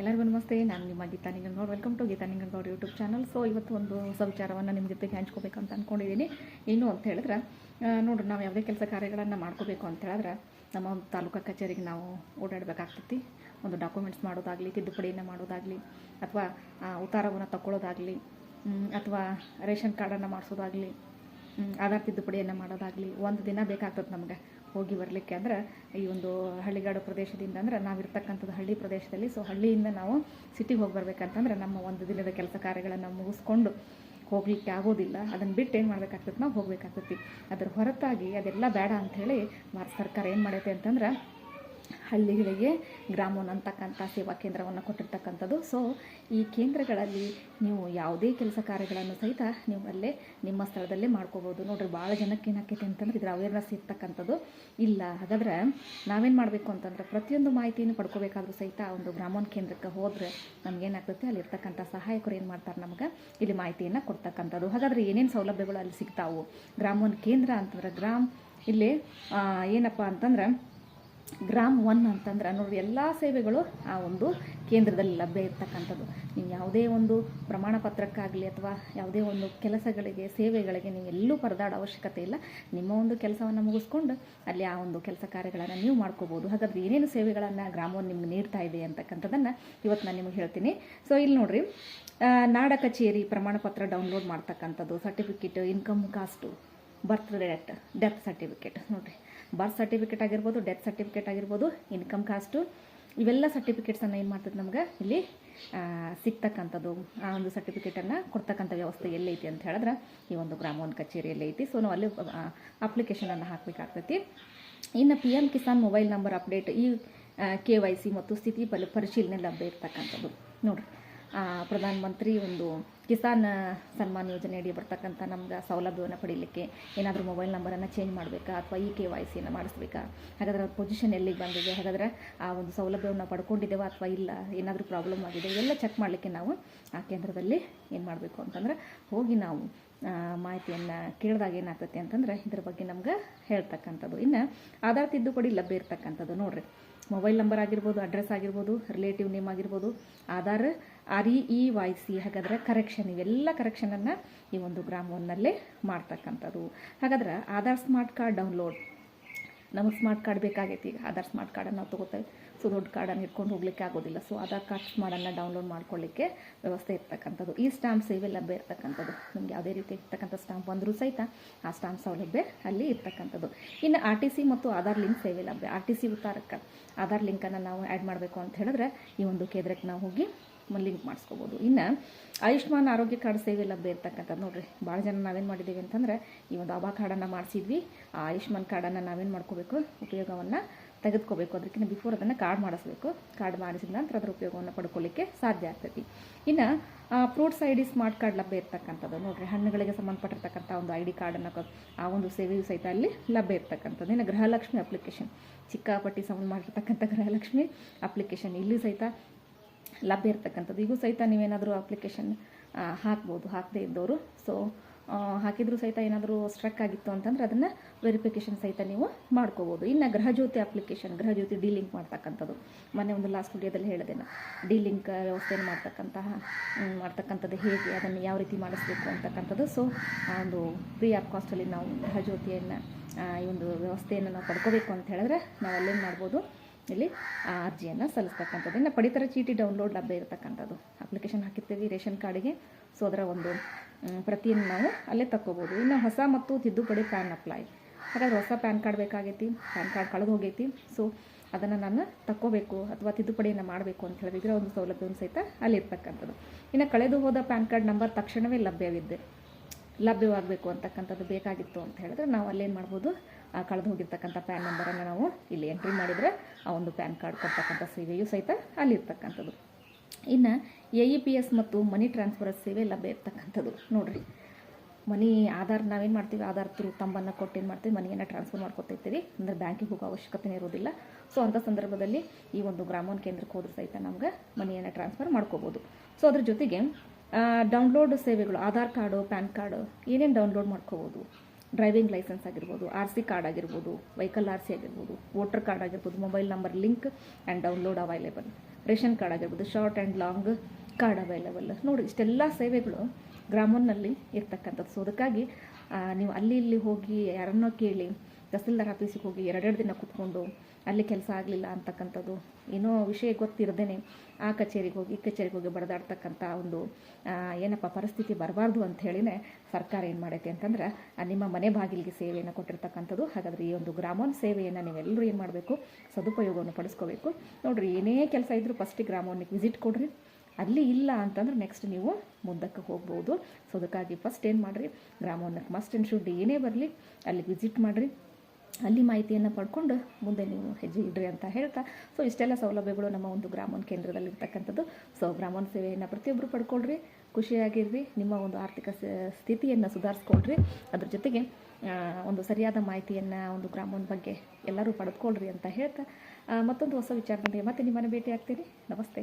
ಎಲ್ಲರಿಗೂ ನಮಸ್ತೆ, ನಾನು ನಿಮ್ಮ Geetha Ninganagoud. Welcome to Geetha Ninganagoud YouTube channel so ಇವತ್ತು ಒಂದು ಹೊಸ ವಿಚಾರವನ್ನು ನಿಮ್ಮ ಜೊತೆಗೆ ಹಂಚ್ಕೋಬೇಕಂತ ಅಂದ್ಕೊಂಡಿದ್ದೀನಿ ಏನು ಅಂತ ಹೇಳಿದ್ರೆ ನೋಡ್ರಿ, ನಾವು ಯಾವುದೇ ಕೆಲಸ ಕಾರ್ಯಗಳನ್ನು ಮಾಡ್ಕೋಬೇಕು ಅಂತ ಹೇಳಿದ್ರೆ, ನಮ್ಮ ಒಂದು ತಾಲೂಕಾ ಕಚೇರಿಗೆ ನಾವು ಓಡಾಡಬೇಕಾಗ್ತೈತಿ. ಒಂದು ಡಾಕ್ಯುಮೆಂಟ್ಸ್ ಮಾಡೋದಾಗಲಿ, ತಿದ್ದುಪಡಿಯನ್ನು ಮಾಡೋದಾಗಲಿ, ಅಥವಾ ಉತ್ತಾರವನ್ನು ತಗೊಳ್ಳೋದಾಗಲಿ ಅಥವಾ ರೇಷನ್ ಕಾರ್ಡನ್ನು ಮಾಡಿಸೋದಾಗಲಿ ಆಧಾರ್ ತಿದ್ದುಪಡಿಯನ್ನು ಮಾಡೋದಾಗಲಿ ಒಂದು ದಿನ ಬೇಕಾಗ್ತದೆ ನಮ್ಗೆ ಹೋಗಿ ಬರಲಿಕ್ಕೆ. ಅಂದ್ರೆ ಈ ಒಂದು ಹಳ್ಳಿಗಾಡು ಪ್ರದೇಶದಿಂದ ಅಂದ್ರೆ ನಾವಿರ್ತಕ್ಕಂಥದ್ದು ಹಳ್ಳಿ ಪ್ರದೇಶದಲ್ಲಿ. ಸೊ ಹಳ್ಳಿಯಿಂದ ನಾವು ಸಿಟಿಗೆ ಹೋಗಿ ಬರ್ಬೇಕಂತಂದ್ರೆ ನಮ್ಮ ಒಂದು ದಿನದ ಕೆಲಸ ಕಾರ್ಯಗಳನ್ನು ಮುಗಿಸ್ಕೊಂಡು ಹೋಗಲಿಕ್ಕೆ ಆಗೋದಿಲ್ಲ. ಅದನ್ನು ಬಿಟ್ಟು ಏನು ಮಾಡ್ಬೇಕಾಗ್ತದೆ? ನಾವು ಹೋಗ್ಬೇಕಾಗ್ತೈತಿ. ಅದ್ರ ಹೊರತಾಗಿ ಅದೆಲ್ಲ ಬೇಡ ಅಂಥೇಳಿ ಭಾರತ ಸರ್ಕಾರ ಏನು ಮಾಡೈತೆ ಅಂತಂದ್ರೆ ಹಳ್ಳಿಗಳಿಗೆ ಗ್ರಾಮೋನ್ ಅಂತಕ್ಕಂಥ ಸೇವಾ ಕೇಂದ್ರವನ್ನು ಕೊಟ್ಟಿರ್ತಕ್ಕಂಥದ್ದು. ಸೊ ಈ ಕೇಂದ್ರಗಳಲ್ಲಿ ನೀವು ಯಾವುದೇ ಕೆಲಸ ಕಾರ್ಯಗಳನ್ನು ಸಹಿತ ನೀವು ಅಲ್ಲೇ ನಿಮ್ಮ ಸ್ಥಳದಲ್ಲೇ ಮಾಡ್ಕೋಬೋದು. ನೋಡ್ರಿ, ಭಾಳ ಜನಕ್ಕೆ ಏನಾಕೈತೆ ಅಂತಂದ್ರೆ ಇದರ ಅವೇರ್ನೆಸ್ ಇರ್ತಕ್ಕಂಥದ್ದು. ಇಲ್ಲ, ಹಾಗಾದ್ರೆ ನಾವೇನು ಮಾಡಬೇಕು ಅಂತಂದ್ರೆ ಪ್ರತಿಯೊಂದು ಮಾಹಿತಿಯನ್ನು ಪಡ್ಕೋಬೇಕಾದ್ರೂ ಸಹಿತ ಒಂದು ಗ್ರಾಮೋನ್ ಕೇಂದ್ರಕ್ಕೆ ಹೋದರೆ ನಮಗೇನಾಗ್ತೈತೆ ಅಲ್ಲಿ ಇರ್ತಕ್ಕಂಥ ಸಹಾಯಕರು ಏನು ಮಾಡ್ತಾರೆ ನಮಗೆ? ಇಲ್ಲಿ ಮಾಹಿತಿಯನ್ನು ಕೊಡ್ತಕ್ಕಂಥದ್ದು. ಹಾಗಾದ್ರೆ ಏನೇನು ಸೌಲಭ್ಯಗಳು ಅಲ್ಲಿ ಸಿಗ್ತಾವು? ಗ್ರಾಮೋನ್ ಕೇಂದ್ರ ಅಂತಂದ್ರೆ ಗ್ರಾಮ್, ಇಲ್ಲಿ ಏನಪ್ಪ ಅಂತಂದ್ರೆ ಗ್ರಾಮ್ ಒನ್ ಅಂತಂದ್ರೆ ನೋಡಿ, ಎಲ್ಲ ಸೇವೆಗಳು ಆ ಒಂದು ಕೇಂದ್ರದಲ್ಲಿ ಲಭ್ಯ ಇರ್ತಕ್ಕಂಥದ್ದು. ನೀವು ಯಾವುದೇ ಒಂದು ಪ್ರಮಾಣ ಪತ್ರಕ್ಕಾಗಲಿ ಅಥವಾ ಯಾವುದೇ ಒಂದು ಕೆಲಸಗಳಿಗೆ, ಸೇವೆಗಳಿಗೆ ನೀವು ಎಲ್ಲೂ ಪರದಾಡೋ ಅವಶ್ಯಕತೆ ಇಲ್ಲ. ನಿಮ್ಮ ಒಂದು ಕೆಲಸವನ್ನು ಮುಗಿಸ್ಕೊಂಡು ಅಲ್ಲಿ ಆ ಒಂದು ಕೆಲಸ ಕಾರ್ಯಗಳನ್ನು ನೀವು ಮಾಡ್ಕೋಬೋದು. ಹಾಗಾದ್ರೆ ಏನೇನು ಸೇವೆಗಳನ್ನು ಗ್ರಾಮವನ್ನು ನಿಮ್ಗೆ ನೀಡ್ತಾ ಇದೆ ಅಂತಕ್ಕಂಥದ್ದನ್ನು ಇವತ್ತು ನಾನು ನಿಮಗೆ ಹೇಳ್ತೀನಿ. ಸೊ ಇಲ್ಲಿ ನೋಡ್ರಿ ನಾಡ ಕಚೇರಿ ಪ್ರಮಾಣ ಪತ್ರ ಡೌನ್ಲೋಡ್ ಮಾಡ್ತಕ್ಕಂಥದ್ದು certificate income caste birth date death certificate ನೋಡಿರಿ ಬರ್ತ್ ಸರ್ಟಿಫಿಕೇಟ್ ಆಗಿರ್ಬೋದು ಡೆತ್ ಸರ್ಟಿಫಿಕೇಟ್ ಆಗಿರ್ಬೋದು ಇನ್ಕಮ್ ಕಾಸ್ಟು ಇವೆಲ್ಲ ಸರ್ಟಿಫಿಕೇಟ್ಸನ್ನು ಏನು ಮಾಡ್ತದೆ ನಮ್ಗೆ? ಇಲ್ಲಿ ಸಿಗ್ತಕ್ಕಂಥದ್ದು, ಆ ಒಂದು ಸರ್ಟಿಫಿಕೇಟನ್ನು ಕೊಡ್ತಕ್ಕಂಥ ವ್ಯವಸ್ಥೆ ಎಲ್ಲೈತಿ ಅಂತ ಹೇಳಿದ್ರೆ ಈ ಒಂದು ಗ್ರಾಮೋನ್ ಕಚೇರಿಯಲ್ಲಿ ಐತಿ. ಸೊ ನಾವು ಅಲ್ಲಿ ಅಪ್ಲಿಕೇಶನನ್ನು ಹಾಕಬೇಕಾಗ್ತೈತಿ. ಇನ್ನು P M Kisan mobile number update E K Y C ಮತ್ತು ಸ್ಥಿತಿ ಪರಿ, ಪರಿಶೀಲನೆ ಲಭ್ಯ ಇರ್ತಕ್ಕಂಥದ್ದು. ನೋಡಿರಿ ಪ್ರಧಾನಮಂತ್ರಿ ಪ್ರಧಾನ ಮಂತ್ರಿ ಒಂದು ಕಿಸಾನ್ ಸನ್ಮಾನ್ ಯೋಜನೆ ಅಡಿ ಬರ್ತಕ್ಕಂಥ ನಮ್ಗೆ ಸೌಲಭ್ಯವನ್ನು ಪಡೀಲಿಕ್ಕೆ ಏನಾದರೂ ಮೊಬೈಲ್ ನಂಬರನ್ನು ಚೇಂಜ್ ಮಾಡಬೇಕಾ ಅಥವಾ ಇ ಕೆ ವೈ ಸಿಯನ್ನು ಮಾಡಿಸ್ಬೇಕಾ? ಹಾಗಾದ್ರೆ ಅವ್ರ ಪೊಸಿಷನ್ ಎಲ್ಲಿಗೆ ಬಂದಿದೆ? ಹಾಗಾದ್ರೆ ಆ ಒಂದು ಸೌಲಭ್ಯವನ್ನು ಪಡ್ಕೊಂಡಿದ್ದೇವಾ ಅಥವಾ ಇಲ್ಲ? ಏನಾದರೂ ಪ್ರಾಬ್ಲಮ್ ಆಗಿದೆ? ಇವೆಲ್ಲ ಚೆಕ್ ಮಾಡಲಿಕ್ಕೆ ನಾವು ಆ ಕೇಂದ್ರದಲ್ಲಿ ಏನು ಮಾಡಬೇಕು ಅಂತಂದ್ರೆ ಹೋಗಿ ನಾವು ಮಾಹಿತಿಯನ್ನು ಕೇಳಿದಾಗ ಏನಾಗ್ತೈತೆ ಅಂತಂದ್ರೆ ಇದ್ರ ಬಗ್ಗೆ ನಮ್ಗೆ ಹೇಳ್ತಕ್ಕಂಥದ್ದು. ಇನ್ನು ಆಧಾರ್ ತಿದ್ದುಪಡಿ ಲಭ್ಯ ಇರ್ತಕ್ಕಂಥದ್ದು ನೋಡ್ರಿ. ಮೊಬೈಲ್ ನಂಬರ್ ಆಗಿರ್ಬೋದು, ಅಡ್ರೆಸ್ ಆಗಿರ್ಬೋದು, ರಿಲೇಟಿವ್ ನೇಮ್ ಆಗಿರ್ಬೋದು, Aadhaar, R E E Y C ಹಾಗಾದ್ರೆ ಕರೆಕ್ಷನ್ ಇವೆಲ್ಲ ಕರೆಕ್ಷನನ್ನು ಈ ಒಂದು ಗ್ರಾಮವನ್ನಲ್ಲೇ ಮಾಡ್ತಕ್ಕಂಥದ್ದು. ಹಾಗಾದ್ರೆ ಆಧಾರ್ ಸ್ಮಾರ್ಟ್ ಕಾರ್ಡ್ ಡೌನ್ಲೋಡ್ ನಮಗೆ ಸ್ಮಾರ್ಟ್ ಕಾರ್ಡ್ ಬೇಕಾಗೈತಿ. ಈಗ ಆಧಾರ್ ಸ್ಮಾರ್ಟ್ ಕಾರ್ಡನ್ನು ನಾವು ತೊಗೋತೇವೆ. ಸೊ, ದೊಡ್ಡ ಕಾರ್ಡನ್ನು ಇಟ್ಕೊಂಡು ಹೋಗ್ಲಿಕ್ಕೆ ಆಗೋದಿಲ್ಲ. ಸೊ, ಆಧಾರ್ ಕಾರ್ಡ್ ಸ್ಮಾರ್ಟನ್ನು ಡೌನ್ಲೋಡ್ ಮಾಡ್ಕೊಳ್ಳಿಕ್ಕೆ ವ್ಯವಸ್ಥೆ ಇರ್ತಕ್ಕಂಥದ್ದು. ಈ ಸ್ಟಾಂಪ್ ಸೇವೆ ಲಭ್ಯ ಇರ್ತಕ್ಕಂಥದ್ದು. ನಿಮ್ಗೆ ಯಾವುದೇ ರೀತಿ ಇರ್ತಕ್ಕಂಥ ಸ್ಟಾಂಪ್ ಬಂದರೂ ಸಹಿತ ಆ ಸ್ಟಾಂಪ್ ಸೌಲಭ್ಯ ಅಲ್ಲಿ ಇರ್ತಕ್ಕಂಥದ್ದು. ಇನ್ನು ಆರ್ ಟಿ ಸಿ ಮತ್ತು ಆಧಾರ್ ಲಿಂಕ್ ಸೇವೆ ಲಭ್ಯ ಆರ್ ಟಿ ಸಿ ಉತ್ತಾರಕ್ಕೆ ಆಧಾರ್ ಲಿಂಕನ್ನು ನಾವು ಆ್ಯಡ್ ಮಾಡಬೇಕು ಅಂತ ಹೇಳಿದ್ರೆ ಈ ಒಂದು ಕೇಂದ್ರಕ್ಕೆ ನಾವು ಹೋಗಿ ಲಿಂಕ್ ಮಾಡಿಸ್ಕೋಬೋದು. ಇನ್ನು ಆಯುಷ್ಮಾನ್ ಆರೋಗ್ಯ ಕಾರ್ಡ್ ಸೇವೆ ಲಭ್ಯ ಇರ್ತಕ್ಕಂಥದ್ದು ನೋಡ್ರಿ ಭಾಳ ಜನ ನಾವೇನು ಮಾಡಿದ್ದೀವಿ ಅಂತಂದ್ರೆ ಈ ಒಂದು ಆಭಾ ಕಾರ್ಡನ್ನು ಮಾಡಿಸಿದ್ವಿ. ಆ ಆಯುಷ್ಮಾನ್ ಕಾರ್ಡನ್ನು ನಾವೇನು ಮಾಡ್ಕೋಬೇಕು? ಉಪಯೋಗವನ್ನು ತೆಗೆದುಕೋಬೇಕು. ಅದಕ್ಕಿಂತ ಬಿಫೋರ್ ಅದನ್ನು ಕಾರ್ಡ್ ಮಾಡಿಸ್ಬೇಕು. ಕಾರ್ಡ್ ಮಾಡಿಸಿದ ನಂತರ ಅದರ ಉಪಯೋಗವನ್ನು ಪಡ್ಕೊಳ್ಳಿಕ್ಕೆ ಸಾಧ್ಯ ಆಗ್ತೈತಿ. ಇನ್ನು fruits I D smart card ಲಭ್ಯ ಇರ್ತಕ್ಕಂಥದ್ದು ನೋಡ್ರಿ, ಹಣ್ಣುಗಳಿಗೆ ಸಂಬಂಧಪಟ್ಟಿರ್ತಕ್ಕಂಥ ಒಂದು ಐ ಡಿ ಕಾರ್ಡನ್ನು ಆ ಒಂದು ಸೇವೆಯು ಸಹಿತ ಅಲ್ಲಿ ಲಭ್ಯ ಇರ್ತಕ್ಕಂಥದ್ದು. ಇನ್ನು ಗೃಹಲಕ್ಷ್ಮಿ ಅಪ್ಲಿಕೇಶನ್ ಚಿಕ್ಕಾಪಟ್ಟಿ ಸಂಬಂಧ ಮಾಡಿರ್ತಕ್ಕಂಥ ಗೃಹಲಕ್ಷ್ಮಿ ಅಪ್ಲಿಕೇಶನ್ ಇಲ್ಲಿ ಸಹಿತ ಲಭ್ಯ ಇರ್ತಕ್ಕಂಥದ್ದು. ಈಗೂ ಸಹಿತ ನೀವೇನಾದರೂ ಅಪ್ಲಿಕೇಶನ್ ಹಾಕ್ಬೋದು, ಹಾಕದೇ ಇದ್ದವರು. ಸೊ ಹಾಕಿದರೂ ಸಹಿತ ಏನಾದರೂ ಸ್ಟ್ರಕ್ ಆಗಿತ್ತು ಅಂತಂದ್ರೆ ಅದನ್ನು ವೆರಿಫಿಕೇಷನ್ ಸಹಿತ ನೀವು ಮಾಡ್ಕೋಬೋದು. ಇನ್ನು Gruhajyothi application Gruhajyothi delink ಮಾಡ್ತಕ್ಕಂಥದ್ದು. ಮೊನ್ನೆ ಒಂದು ಲಾಸ್ಟ್ ವಿಡಿಯೋದಲ್ಲಿ ಹೇಳಿದೆ ನಾನು. ಡಿ ಲಿಂಕ್ ವ್ಯವಸ್ಥೆಯನ್ನು ಮಾಡ್ತಕ್ಕಂತಹ ಮಾಡ್ತಕ್ಕಂಥದ್ದು ಹೇಗೆ, ಅದನ್ನು ಯಾವ ರೀತಿ ಮಾಡಿಸ್ಬೇಕು ಅಂತಕ್ಕಂಥದ್ದು. ಸೊ ಒಂದು ಫ್ರೀ ಆಫ್ ಕಾಸ್ಟಲ್ಲಿ ನಾವು ಗೃಹಜ್ಯೋತಿಯನ್ನು ಈ ಒಂದು ವ್ಯವಸ್ಥೆಯನ್ನು ನಾವು ಪಡ್ಕೋಬೇಕು ಅಂತ ಹೇಳಿದ್ರೆ ನಾವು ಅಲ್ಲೇನು ಮಾಡ್ಬೋದು? ಇಲ್ಲಿ ಆ ಅರ್ಜಿಯನ್ನು ಸಲ್ಲಿಸ್ತಕ್ಕಂಥದ್ದು ಇನ್ನು ಪಡಿತರ ಚೀಟಿ ಡೌನ್ಲೋಡ್ ಲಭ್ಯ ಇರತಕ್ಕಂಥದ್ದು. ಅಪ್ಲಿಕೇಶನ್ ಹಾಕಿರ್ತೀವಿ ರೇಷನ್ ಕಾರ್ಡಿಗೆ. ಸೊ ಅದರ ಒಂದು ಪ್ರತಿಯನ್ನು ನಾವು ಅಲ್ಲೇ ತಕ್ಕೋಬೋದು. ಇನ್ನು ಹೊಸ ಮತ್ತು ತಿದ್ದುಪಡಿ ಪ್ಯಾನ್ ಅಪ್ಲೈ. ಹಾಗಾದ್ರೆ ಹೊಸ ಪ್ಯಾನ್ ಕಾರ್ಡ್ ಬೇಕಾಗೈತಿ, ಪ್ಯಾನ್ ಕಾರ್ಡ್ ಕಳೆದು ಹೋಗೈತಿ. ಸೊ ಅದನ್ನು ನಾನು ತಕ್ಕೋಬೇಕು ಅಥವಾ ತಿದ್ದುಪಡಿಯನ್ನು ಮಾಡಬೇಕು ಅಂತ ಹೇಳಿದ್ರೆ ಒಂದು ಸೌಲಭ್ಯವನ್ನು ಸಹಿತ ಅಲ್ಲಿ ಇರ್ತಕ್ಕಂಥದ್ದು. ಇನ್ನು ಕಳೆದು ಹೋದ ಪ್ಯಾನ್ ಕಾರ್ಡ್ ನಂಬರ್ ತಕ್ಷಣವೇ ಲಭ್ಯವಿದೆ ಲಭ್ಯವಾಗಬೇಕು ಅಂತಕ್ಕಂಥದ್ದು ಬೇಕಾಗಿತ್ತು ಅಂತ ಹೇಳಿದ್ರೆ ನಾವು ಅಲ್ಲೇನು ಮಾಡ್ಬೋದು? ಆ ಕಳೆದು ಹೋಗಿರ್ತಕ್ಕಂಥ ಪ್ಯಾನ್ ನಂಬರನ್ನು ನಾವು ಇಲ್ಲಿ ಎಂಟ್ರಿ ಮಾಡಿದರೆ ಆ ಒಂದು ಪ್ಯಾನ್ ಕಾರ್ಡ್ ಕೊಡ್ತಕ್ಕಂಥ ಸೇವೆಯು ಸಹಿತ ಅಲ್ಲಿರ್ತಕ್ಕಂಥದ್ದು. ಇನ್ನು ಎ ಇ ಪಿ ಎಸ್ ಮತ್ತು ಮನಿ ಟ್ರಾನ್ಸ್ಫರ್ ಸೇವೆ ಲಭ್ಯ ಇರ್ತಕ್ಕಂಥದ್ದು. ನೋಡಿರಿ, ಮನಿ ಆಧಾರ್ ನಾವೇನು ಮಾಡ್ತೀವಿ? ಆಧಾರ್ ಥ್ರೂ ತಂಬನ್ನು ಕೊಟ್ಟು ಏನು ಮಾಡ್ತೀವಿ? ಮನೆಯನ್ನು ಟ್ರಾನ್ಸ್ಫರ್ ಮಾಡ್ಕೊತಿರ್ತೀವಿ ಅಂದರೆ ಬ್ಯಾಂಕಿಗೆ ಹೋಗೋ ಅವಶ್ಯಕತೆ ಇರೋದಿಲ್ಲ. ಸೊ ಅಂಥ ಸಂದರ್ಭದಲ್ಲಿ ಈ ಒಂದು ಗ್ರಾಮೋನ್ ಕೇಂದ್ರಕ್ಕೆ ಹೋದ್ರೆ ಸಹಿತ ನಮ್ಗೆ ಮನಿಯನ್ನು ಟ್ರಾನ್ಸ್ಫರ್ ಮಾಡ್ಕೋಬೋದು. ಸೊ ಅದ್ರ ಜೊತೆಗೆ ಡೌನ್ಲೋಡ್ ಸೇವೆಗಳು, ಆಧಾರ್ ಕಾರ್ಡು, ಪ್ಯಾನ್ ಕಾರ್ಡು, ಏನೇನು ಡೌನ್ಲೋಡ್ ಮಾಡ್ಕೋಬೋದು. ಡ್ರೈವಿಂಗ್ ಲೈಸೆನ್ಸ್ ಆಗಿರ್ಬೋದು ಆರ್ ಸಿ ಕಾರ್ಡ್ ಆಗಿರ್ಬೋದು ವೆಹಿಕಲ್ ಆರ್ ಸಿ ಆಗಿರ್ಬೋದು ವೋಟರ್ ಕಾರ್ಡ್ ಆಗಿರ್ಬೋದು mobile number link and download available ration card ಆಗಿರ್ಬೋದು short and long card available ನೋಡಿ, ಇಷ್ಟೆಲ್ಲ ಸೇವೆಗಳು ಗ್ರಾಮೋನ್ನಲ್ಲಿ ಇರ್ತಕ್ಕಂಥದ್ದು. ಸೊ ಅದಕ್ಕಾಗಿ ನೀವು ಅಲ್ಲಿ ಇಲ್ಲಿ ಹೋಗಿ ಯಾರನ್ನೋ ಕೇಳಿ ತಹಸೀಲ್ದಾರ್ ಆಫೀಸಿಗೆ ಹೋಗಿ ಎರಡೆರಡು ದಿನ ಕುತ್ಕೊಂಡು ಅಲ್ಲಿ ಕೆಲಸ ಆಗಲಿಲ್ಲ ಅಂತಕ್ಕಂಥದ್ದು ಏನೋ ವಿಷಯ ಗೊತ್ತಿರದೇ ಆ ಕಚೇರಿಗೆ ಹೋಗಿ ಈ ಕಚೇರಿಗೆ ಹೋಗಿ ಬಡದಾಡ್ತಕ್ಕಂಥ ಒಂದು ಏನಪ್ಪ ಪರಿಸ್ಥಿತಿ ಬರಬಾರ್ದು ಅಂತ ಹೇಳಿನೇ ಸರ್ಕಾರ ಏನು ಮಾಡೈತೆ ಅಂತಂದ್ರೆ ನಿಮ್ಮ ಮನೆ ಬಾಗಿಲಿಗೆ ಸೇವೆಯನ್ನು ಕೊಟ್ಟಿರ್ತಕ್ಕಂಥದ್ದು, ಹಾಗಾದರೆ ಈ ಒಂದು ಗ್ರಾಮೋನ್ ಸೇವೆಯನ್ನು ನೀವೆಲ್ಲರೂ ಏನು ಮಾಡಬೇಕು, ಸದುಪಯೋಗವನ್ನು ಪಡಿಸ್ಕೋಬೇಕು. ನೋಡಿರಿ, ಏನೇ ಕೆಲಸ ಇದ್ದರೂ ಫಸ್ಟಿಗೆ ಗ್ರಾಮೋನಿಗೆ ವಿಸಿಟ್ ಕೊಡ್ರಿ. ಅಲ್ಲಿ ಇಲ್ಲ ಅಂತಂದ್ರೆ ನೆಕ್ಸ್ಟ್ ನೀವು ಮುಂದಕ್ಕೆ ಹೋಗ್ಬೋದು. ಸೊ ಅದಕ್ಕಾಗಿ ಫಸ್ಟ್ ಏನು ಮಾಡಿರಿ ಗ್ರಾಮೋನ್ನಕ್ಕೆ ಮಸ್ಟ್ ಆ್ಯಂಡ್ ಶುಡ್ ಏನೇ ಬರಲಿ, ಅಲ್ಲಿ ವಿಸಿಟ್ ಮಾಡಿರಿ. ಅಲ್ಲಿ ಮಾಹಿತಿಯನ್ನು ಪಡ್ಕೊಂಡು ಮುಂದೆ ನೀವು ಹೆಜ್ಜೆ ಇಡ್ರಿ ಅಂತ ಹೇಳ್ತಾ ಸೊ ಇಷ್ಟೆಲ್ಲ ಸೌಲಭ್ಯಗಳು ನಮ್ಮ ಒಂದು ಗ್ರಾಮೋನ್ ಕೇಂದ್ರದಲ್ಲಿ ಇರ್ತಕ್ಕಂಥದ್ದು ಸೊ ಗ್ರಾಮೋನ್ ಸೇವೆಯನ್ನು ಪ್ರತಿಯೊಬ್ಬರು ಪಡ್ಕೊಳ್ರಿ, ಖುಷಿಯಾಗಿರ್ರಿ, ನಿಮ್ಮ ಒಂದು ಆರ್ಥಿಕ ಸ್ಥಿತಿಯನ್ನು ಸುಧಾರಿಸ್ಕೊಳ್ರಿ. ಅದ್ರ ಜೊತೆಗೆ ಒಂದು ಸರಿಯಾದ ಮಾಹಿತಿಯನ್ನು ಒಂದು ಗ್ರಾಮೋನ್ ಬಗ್ಗೆ ಎಲ್ಲರೂ ಪಡೆದುಕೊಳ್ಳ್ರಿ ಅಂತ ಹೇಳ್ತಾ ಮತ್ತೊಂದು ಹೊಸ ವಿಚಾರದೊಂದಿಗೆ ಮತ್ತೆ ನಿಮ್ಮನ್ನು ಭೇಟಿ ಆಗ್ತೀನಿ ನಮಸ್ತೆ.